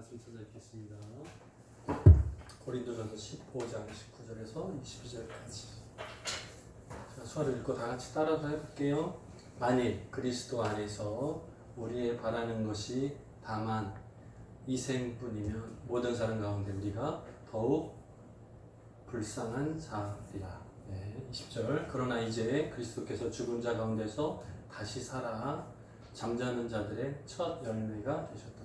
말씀 찾아뵙겠습니다. 고린도전서 15장 19절에서 22절까지. 자, 수화를 읽고 다 같이 따라서 해볼게요. 만일 그리스도 안에서 우리의 바라는 것이 다만 이생뿐이면 모든 사람 가운데 우리가 더욱 불쌍한 자리라. 네, 20절. 그러나 이제 그리스도께서 죽은 자 가운데서 다시 살아 잠자는 자들의 첫 열매가 되셨도다.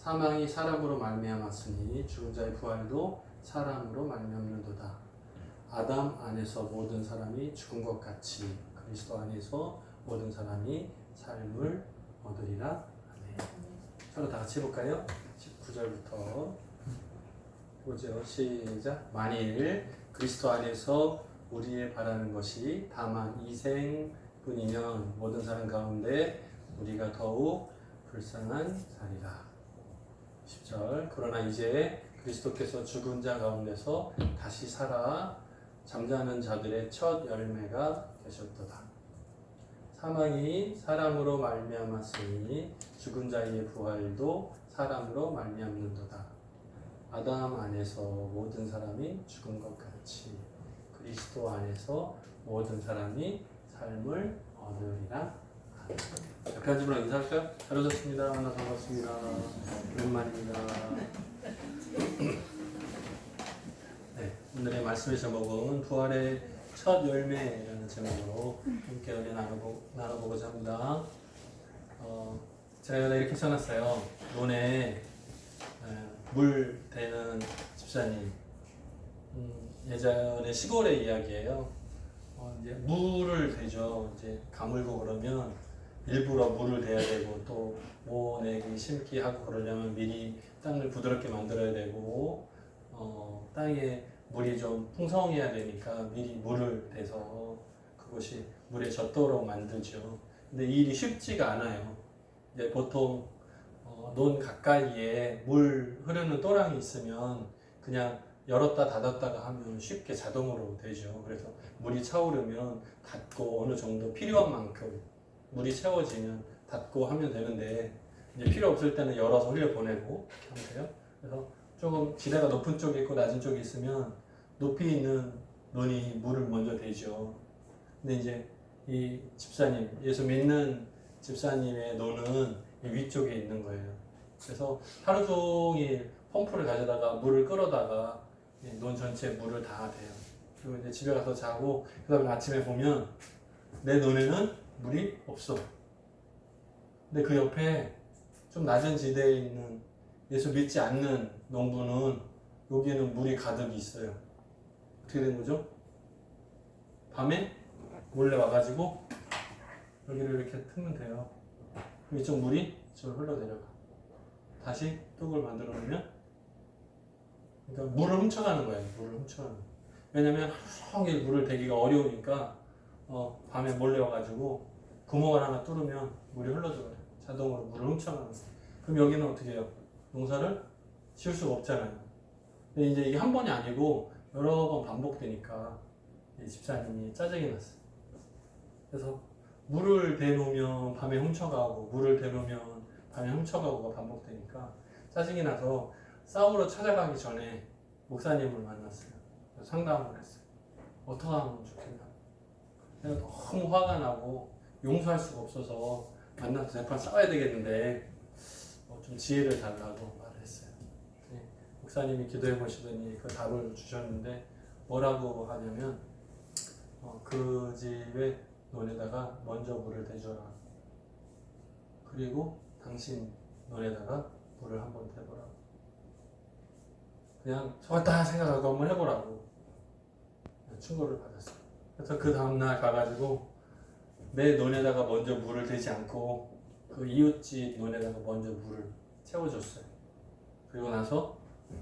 사망이 사람으로 말미암았으니 죽은 자의 부활도 사람으로 말미암는도다. 아담 안에서 모든 사람이 죽은 것 같이 그리스도 안에서 모든 사람이 삶을 얻으리라. 아멘. 서로 다 같이 해볼까요? 19절부터 보죠. 시작. 만일 그리스도 안에서 우리의 바라는 것이 다만 이생뿐이면 모든 사람 가운데 우리가 더욱 불쌍한 자리라. 10절. 그러나 이제 그리스도께서 죽은 자 가운데서 다시 살아 잠자는 자들의 첫 열매가 되셨도다. 사망이 사람으로 말미암았으니 죽은 자의 부활도 사람으로 말미암는도다. 아담 안에서 모든 사람이 죽은 것 같이 그리스도 안에서 모든 사람이 삶을 얻으리라. 아멘. 분랑 인사할까요? 잘 오셨습니다. 만나 반갑습니다. 오랜만입니다. 네, 오늘의 말씀의 제목은 부활의 첫 열매라는 제목으로 함께 은혜 나눠보, 나눠보고자 합니다. 어, 제가 이렇게 써놨어요. 논에 에, 물 대는 집사님. 음, 예전에 시골의 이야기예요. 어, 이제 물을 대죠. 이제 가물고 그러면 일부러 물을 대야 되고 또 모내기 심기 하고 그러려면 미리 땅을 부드럽게 만들어야 되고 어, 땅에 물이 좀 풍성해야 되니까 미리 물을 대서 그것이 물에 젖도록 만들죠. 근데 이 일이 쉽지가 않아요. 이제 보통 어, 논 가까이에 물 흐르는 또랑이 있으면 그냥 열었다 닫았다가 하면 쉽게 자동으로 되죠. 그래서 물이 차오르면 닫고 어느 정도 필요한 만큼 물이 채워지면 닫고 하면 되는데 이제 필요 없을 때는 열어서 흘려 보내고 하면 돼요. 그래서 조금 지대가 높은 쪽에 있고 낮은 쪽에 있으면 높이 있는 논이 물을 먼저 대죠. 근데 이제 이 집사님 예수 믿는 집사님의 논은 이 위쪽에 있는 거예요. 그래서 하루 종일 펌프를 가져다가 물을 끌어다가 이논 전체에 물을 다 대요. 그리고 이제 집에 가서 자고 그 다음에 아침에 보면 내 논에는 물이 없어. 근데 그 옆에 좀 낮은 지대에 있는 예수 믿지 않는 농부는 여기에는 물이 가득 있어요. 어떻게 된 거죠? 밤에 몰래 와가지고 여기를 이렇게 틀면 돼요. 이쪽 물이 이쪽으로 흘러내려가. 다시 뚝을 만들어 놓으면 그러니까 물을 훔쳐가는 거예요. 물을 훔쳐가는 거예요. 왜냐면 하루 종일 물을 대기가 어려우니까 어, 밤에 몰래 와가지고 구멍을 하나 뚫으면 물이 흘러들어요. 자동으로 물을 거예요. 그럼 여기는 어떻게 해요? 농사를 지을 수가 없잖아요. 근데 이제 이게 한 번이 아니고 여러 번 반복되니까 이 집사님이 짜증이 났어요. 그래서 물을 대놓으면 밤에 훔쳐가고 물을 대놓으면 밤에 훔쳐가고가 반복되니까 짜증이 나서 싸우러 찾아가기 전에 목사님을 만났어요. 상담을 했어요. 어떻게 하면 좋겠나. 내가 너무 화가 나고 용서할 수가 없어서 만나서 대판 싸워야 되겠는데 어, 좀 지혜를 달라고 말을 했어요. 네, 목사님이 기도해 보시더니 그 답을 주셨는데 뭐라고 하냐면 어, 그 집에 논에다가 먼저 물을 대줘라. 그리고 당신 논에다가 물을 한번 대보라고. 그냥 좋았다 생각하고 한번 해보라고 충고를 받았어요. 그래서 그 다음날 가가지고 내 논에다가 먼저 물을 대지 않고 그 이웃집 논에다가 먼저 물을 채워줬어요. 그리고 나서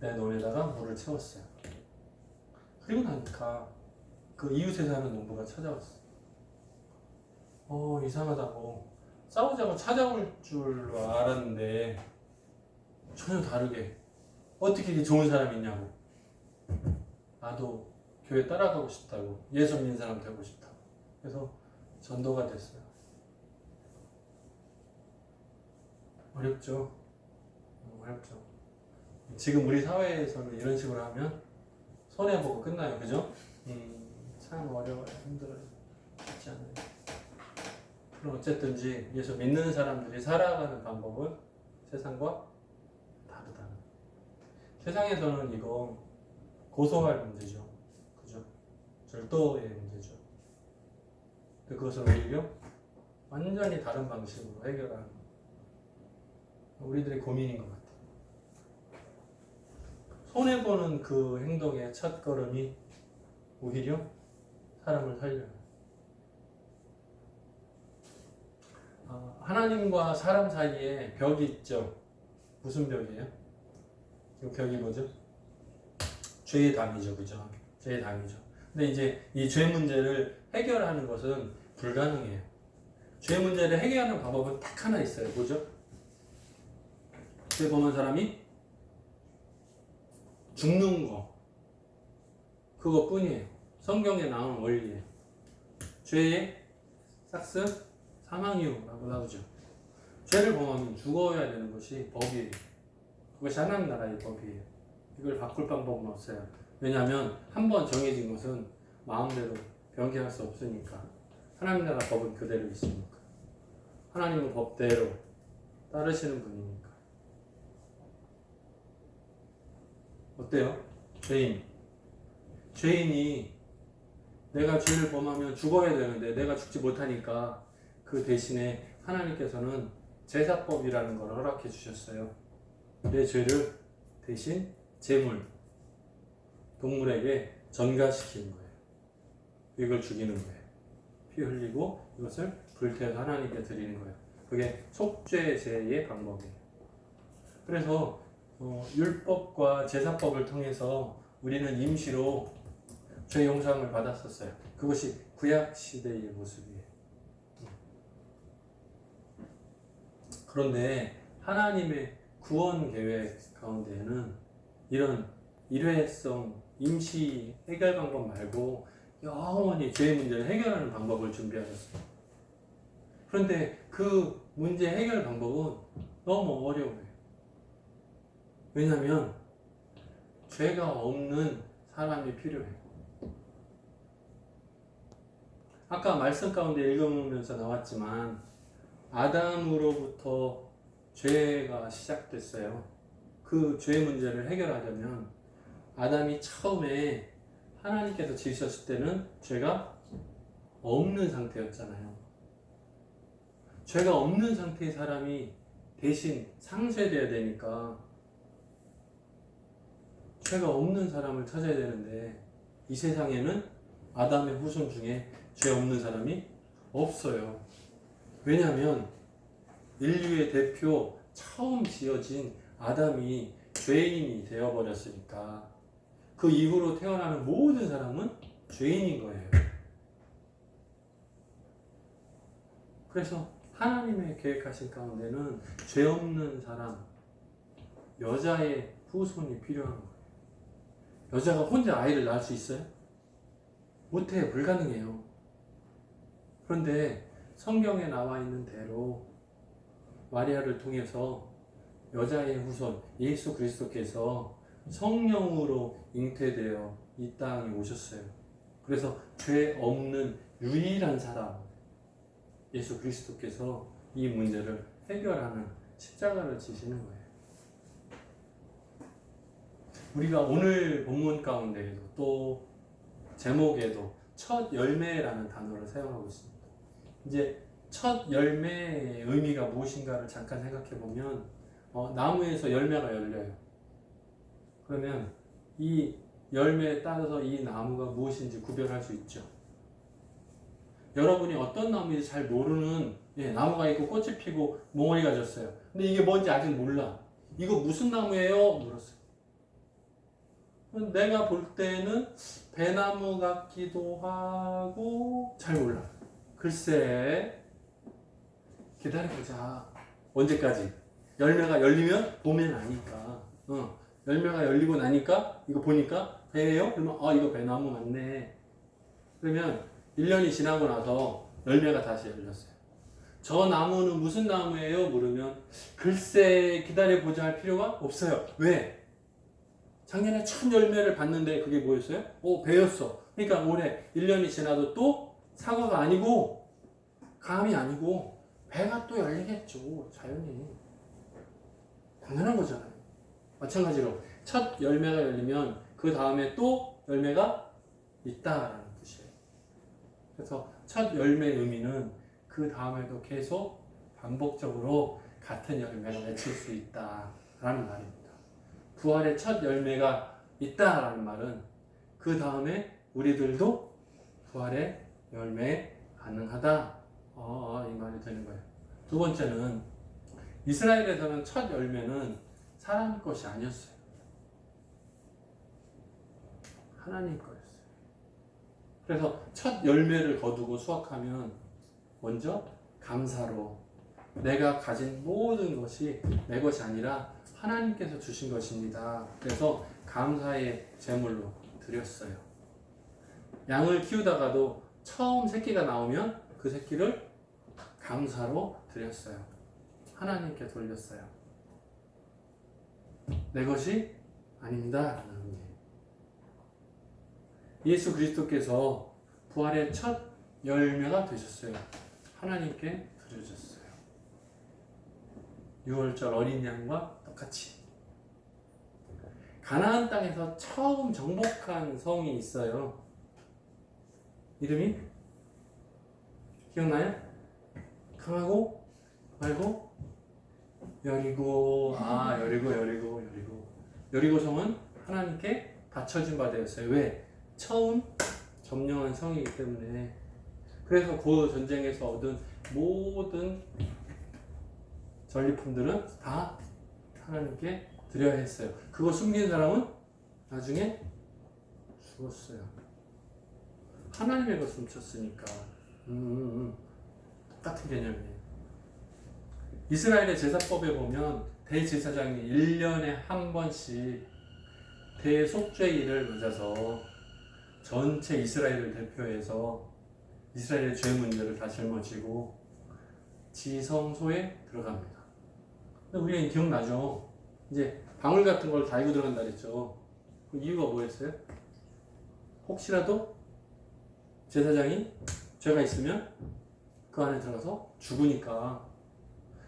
내 논에다가 물을 채웠어요. 그리고 나니까 그 이웃에 사는 농부가 찾아왔어. 어 이상하다고 싸우자고 찾아올 줄 알았는데 전혀 다르게 어떻게 이렇게 좋은 사람이 있냐고. 나도 교회 따라가고 싶다고. 예수 믿는 사람 되고 싶다고. 그래서 전도가 됐어요. 어렵죠. 어렵죠. 지금 우리 사회에서는 이런 식으로 하면 손해 보고 끝나요, 그죠? 음, 참 어려워요, 힘들어요, 쉽지 않아요. 그럼 어쨌든지 예수 믿는 사람들이 살아가는 방법은 세상과 다르다. 세상에서는 이거 고소할 문제죠, 그죠? 절도의 문제죠. 근데 그것을 오히려 완전히 다른 방식으로 해결하는 우리들의 고민인 것 같아요. 손해보는 그 행동의 첫 걸음이 오히려 사람을 살려요. 아, 하나님과 사람 사이에 벽이 있죠. 무슨 벽이에요? 그 벽이 뭐죠? 죄의 담이죠, 그죠? 죄의 담이죠. 근데 이제 이 죄 문제를 해결하는 것은 불가능해요. 죄 문제를 해결하는 방법은 딱 하나 있어요. 뭐죠? 죄 범한 사람이 죽는 거. 그것뿐이에요. 성경에 나오는 원리예요. 죄의 삭스 사망이요라고 나오죠. 죄를 범하면 죽어야 되는 것이 법이에요. 그것이 하나님 나라의 법이에요. 이걸 바꿀 방법은 없어요. 왜냐하면 한 번 정해진 것은 마음대로 변경할 수 없으니까. 하나님 나라 법은 그대로 있으니까. 하나님은 법대로 따르시는 분이니까. 어때요? 죄인. 죄인이 내가 죄를 범하면 죽어야 되는데 내가 죽지 못하니까 그 대신에 하나님께서는 제사법이라는 걸 허락해 주셨어요. 내 죄를 대신 제물, 동물에게 전가시키는 거예요. 이걸 죽이는 거예요. 피 흘리고 이것을 불태워서 하나님께 드리는 거예요. 그게 속죄 제의 방법이에요. 그래서 어, 율법과 제사법을 통해서 우리는 임시로 죄 용서함을 받았었어요. 그것이 구약 시대의 모습이에요. 그런데 하나님의 구원 계획 가운데에는 이런 일회성 임시 해결 방법 말고 영원히 죄의 문제를 해결하는 방법을 준비하셨어요. 그런데 그 문제 해결 방법은 너무 어려워요. 왜냐하면 죄가 없는 사람이 필요해요. 아까 말씀 가운데 읽으면서 나왔지만 아담으로부터 죄가 시작됐어요. 그 죄 문제를 해결하려면 아담이 처음에 하나님께서 지으셨을 때는 죄가 없는 상태였잖아요. 죄가 없는 상태의 사람이 대신 상쇄돼야 되니까 죄가 없는 사람을 찾아야 되는데 이 세상에는 아담의 후손 중에 죄 없는 사람이 없어요. 왜냐하면 인류의 대표 처음 지어진 아담이 죄인이 되어버렸으니까 그 이후로 태어나는 모든 사람은 죄인인 거예요. 그래서 하나님의 계획하신 가운데는 죄 없는 사람, 여자의 후손이 필요한 거예요. 여자가 혼자 아이를 낳을 수 있어요? 못해요. 불가능해요. 그런데 성경에 나와 있는 대로 마리아를 통해서 여자의 후손 예수 그리스도께서 성령으로 잉태되어 이 땅에 오셨어요. 그래서 죄 없는 유일한 사람 예수 그리스도께서 이 문제를 해결하는 십자가를 지시는 거예요. 우리가 오늘 본문 가운데에도 또 제목에도 첫 열매라는 단어를 사용하고 있습니다. 이제 첫 열매의 의미가 무엇인가를 잠깐 생각해 보면 어, 나무에서 열매가 열려요. 그러면 이 열매에 따라서 이 나무가 무엇인지 구별할 수 있죠. 여러분이 어떤 나무인지 잘 모르는 예, 나무가 있고 꽃이 피고 몽어리가 졌어요. 근데 이게 뭔지 아직 몰라. 이거 무슨 나무예요? 물었어요. 내가 볼 때는 배나무 같기도 하고 잘 몰라. 글쎄 기다려보자. 언제까지? 열매가 열리면 봄에 나니까. 어, 열매가 열리고 나니까 이거 보니까 배예요? 그러면 아 이거 배나무 맞네. 그러면 1년이 지나고 나서 열매가 다시 열렸어요. 저 나무는 무슨 나무예요? 물으면 글쎄 기다려보자 할 필요가 없어요. 왜? 작년에 첫 열매를 봤는데 그게 뭐였어요? 오, 배였어. 그러니까 올해 1년이 지나도 또 사과가 아니고 감이 아니고 배가 또 열리겠죠. 자연이. 당연한 거잖아요. 마찬가지로 첫 열매가 열리면 그 다음에 또 열매가 있다라는 뜻이에요. 그래서 첫 열매의 의미는 그 다음에도 계속 반복적으로 같은 열매가 맺힐 수 있다라는 말입니다. 부활의 첫 열매가 있다라는 말은 그 다음에 우리들도 부활의 열매 가능하다. 어, 이 말이 되는 거예요. 두 번째는 이스라엘에서는 첫 열매는 사람 것이 아니었어요. 하나님 거였어요. 그래서 첫 열매를 거두고 수확하면 먼저 감사로 내가 가진 모든 것이 내 것이 아니라 하나님께서 주신 것입니다. 그래서 감사의 제물로 드렸어요. 양을 키우다가도 처음 새끼가 나오면 그 새끼를 감사로 드렸어요. 하나님께 돌렸어요. 내 것이 아닙니다. 예수 그리스도께서 부활의 첫 열매가 되셨어요. 하나님께 드려졌어요. 6월절 어린 양과 똑같이. 가나안 땅에서 처음 정복한 성이 있어요. 이름이 기억나요? 강하고 말고 여리고 아 여리고 여리고 여리고 여리고 성은 하나님께 바쳐진 바 되었어요. 왜? 처음 점령한 성이기 때문에 그래서 그 전쟁에서 얻은 모든 전리품들은 다 하나님께 드려야 했어요. 그거 숨긴 사람은 나중에 죽었어요. 하나님의 것을 훔쳤으니까. 음, 음, 음. 똑같은 개념이에요. 이스라엘의 제사법에 보면 대제사장이 1년에 한 번씩 대속죄일을 맞아서 전체 이스라엘을 대표해서 이스라엘의 죄 문제를 다 짊어지고 지성소에 들어갑니다. 근데 우리가 기억나죠? 이제 방울 같은 걸 달고 들어간다 그랬죠. 그 이유가 뭐였어요? 혹시라도 제사장이 죄가 있으면 그 안에 들어가서 죽으니까.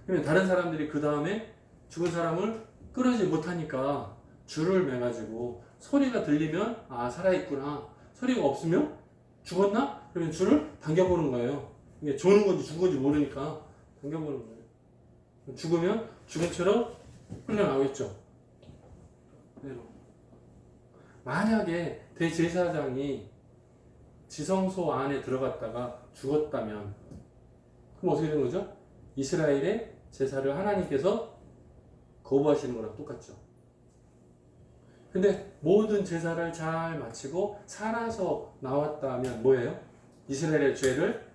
그러면 다른 사람들이 그 다음에 죽은 사람을 끌어지 못하니까 줄을 매가지고 소리가 들리면 아 살아있구나. 소리가 없으면 죽었나? 그러면 줄을 당겨보는 거예요. 이게 조는 건지 죽은 건지 모르니까 당겨보는 거예요. 죽으면 죽은 채로 흘러나오겠죠. 그대로. 만약에 대제사장이 지성소 안에 들어갔다가 죽었다면 그럼 어떻게 되는 거죠? 이스라엘의 제사를 하나님께서 거부하시는 거랑 똑같죠. 근데 모든 제사를 잘 마치고 살아서 나왔다면 뭐예요? 이스라엘의 죄를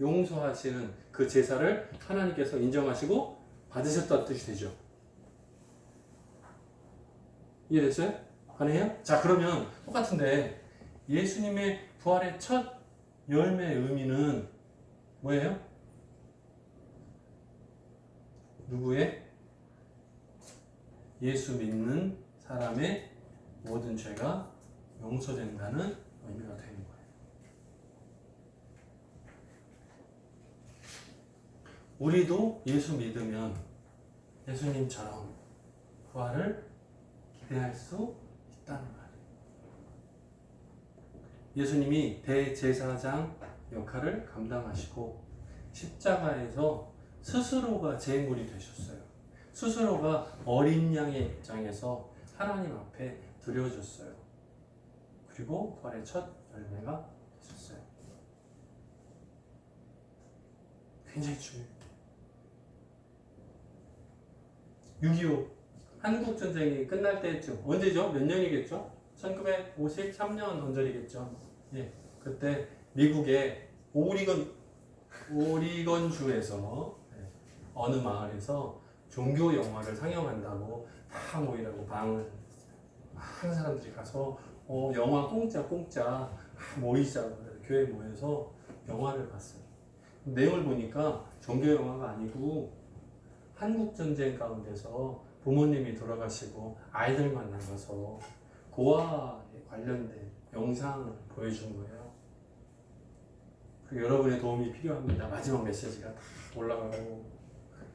용서하시는 그 제사를 하나님께서 인정하시고 받으셨다는 뜻이 되죠. 이해됐어요? 가능해요? 자, 그러면 똑같은데 예수님의 부활의 첫 열매의 의미는 뭐예요? 누구의? 예수 믿는 사람의 모든 죄가 용서된다는 의미가 되는 거예요. 우리도 예수 믿으면 예수님처럼 부활을 기대할 수 있다는 말이에요. 예수님이 대제사장 역할을 감당하시고 십자가에서 스스로가 제물이 되셨어요. 스스로가 어린 양의 입장에서 하나님 앞에 드려졌어요. 그리고 부활의 첫 열매가 되셨어요. 굉장히 중요해요. 6.25 한국 전쟁이 끝날 때였죠. 언제죠? 몇 년이겠죠? 1953년 언저리겠죠. 예, 그때 미국의 오리건 오리건주에서 예, 어느 마을에서 종교 영화를 상영한다고 다 모이라고 방을 많은 사람들이 가서 어, 영화 공짜 공짜 다 모이자고 교회 모여서 영화를 봤어요. 내용을 보니까 종교 영화가 아니고 한국 전쟁 가운데서 부모님이 돌아가시고 아이들만 남아서 고아에 관련된 영상을 보여준 거예요. 그 여러분의 도움이 필요합니다. 마지막 메시지가 다 올라가고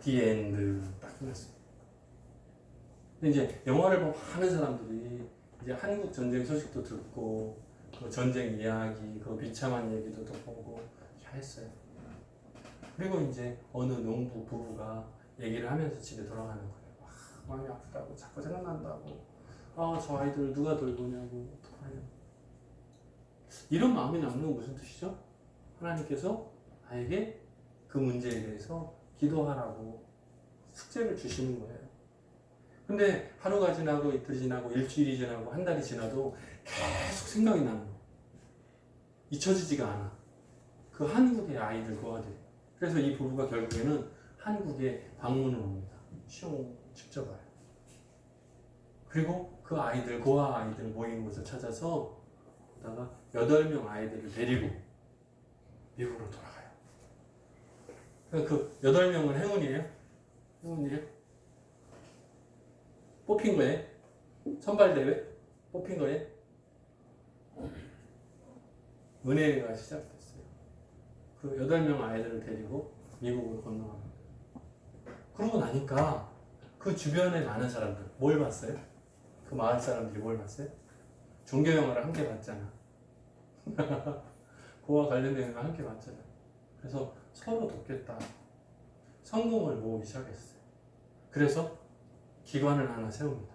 디엔드 딱 끝났어요. 근데 이제 영화를 보고 많은 사람들이 이제 한국 전쟁 소식도 듣고 그 전쟁 이야기, 그 비참한 얘기도 또 보고 다 했어요. 그리고 이제 어느 농부 부부가 얘기를 하면서 집에 돌아가는 거예요. 와, 마음이 아프다고 자꾸 생각난다고. 아, 저 아이들 누가 돌보냐고 어떡하냐. 이런 마음이 남는 건 무슨 뜻이죠? 하나님께서 나에게 그 문제에 대해서 기도하라고 숙제를 주시는 거예요. 근데 하루가 지나고 이틀이 지나고 일주일이 지나고 한 달이 지나도 계속 생각이 나는 거예요. 잊혀지지가 않아. 그 한국의 아이들 그 아들. 그래서 이 부부가 결국에는 한국에 방문을 옵니다. 시험 직접 와요. 그리고 그 아이들, 고아 아이들 모이는 곳을 찾아서 다가 여덟 명 아이들을 데리고 미국으로 돌아가요. 그러니까 그 여덟 명은 행운이에요? 행운이에요? 뽑힌 거예요? 선발 대회? 뽑힌 거예요? 은혜가 시작됐어요. 그 여덟 명 아이들을 데리고 미국으로 건너갑니다. 그러고 나니까 그 주변에 많은 사람들 뭘 봤어요? 그 마을 사람들이 뭘 봤어요? 종교 영화를 함께 봤잖아. 그와 관련된 걸 함께 봤잖아. 그래서 서로 돕겠다. 성공을 모으기 시작했어요. 그래서 기관을 하나 세웁니다.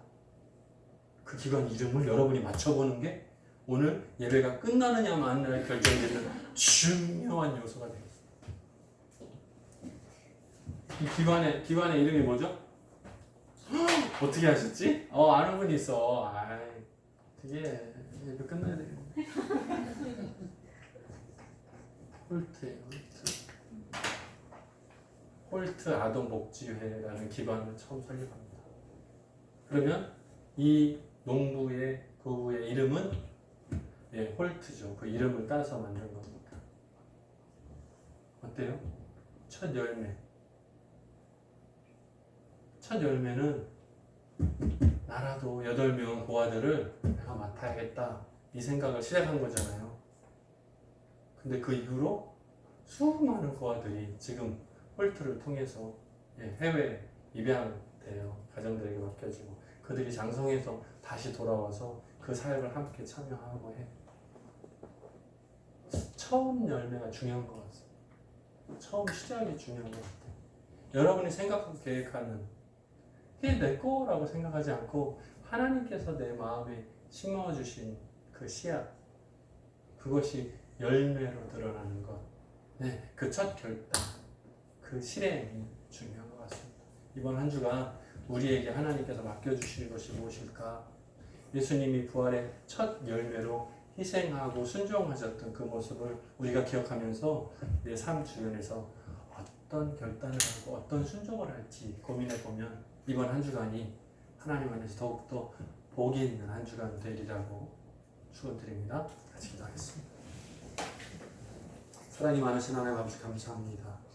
그 기관 이름을 여러분이 맞춰보는 게 오늘 예배가 끝나느냐 마느냐에 결정되는 중요한 요소가 되겠습니다. 이 기관의 기관의 이름이 뭐죠? 어떻게 하셨지? 어 아는 분이 있어. 아이 되게 예배 끝나야 되겠네. 홀트예요, 홀트. 아동복지회라는 기관을 처음 설립합니다. 그러면 이 농부의 부부의 이름은 예, 홀트죠. 그 이름을 따서 만든 겁니다. 어때요? 첫 열매. 첫 열매는 나라도 여덟 명 고아들을 내가 맡아야겠다 이 생각을 시작한 거잖아요. 근데 그 이후로 수많은 고아들이 지금 홀트를 통해서 예, 해외 입양돼요. 가정들에게 맡겨지고 그들이 장성해서 다시 돌아와서 그 사역을 함께 참여하고 해. 처음 열매가 중요한 것 같습니다. 처음 시작이 중요한 것 같아요. 여러분이 생각하고 계획하는 이게 내 거라고 생각하지 않고 하나님께서 내 마음에 심어 주신 그 씨앗 그것이 열매로 드러나는 것. 네, 그 첫 결단, 그 실행이 중요한 것 같습니다. 이번 한 주간 우리에게 하나님께서 맡겨주실 것이 무엇일까? 예수님이 부활의 첫 열매로 희생하고 순종하셨던 그 모습을 우리가 기억하면서 내 삶 주변에서 어떤 결단을 하고 어떤 순종을 할지 고민해 보면 이번 한 주간이 하나님 안에서 더욱더 복이 있는 한 주간 되리라고 축원드립니다. 같이 기도하겠습니다. 사랑이 많으신 하나님 아버지 감사합니다.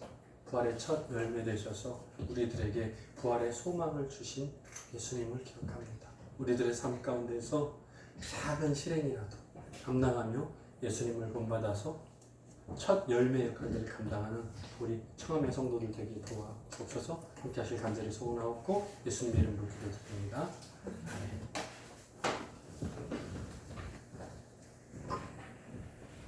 부활의 첫 열매 되셔서 우리들에게 부활의 소망을 주신 예수님을 기억합니다. 우리들의 삶 가운데서 작은 실행이라도 감당하며 예수님을 본받아서 첫 열매 역할들을 감당하는 우리 청암의 성도들 되게 도와주옵소서 함께 하실 간절히 소원하옵고 예수님 이름으로 기도드립니다.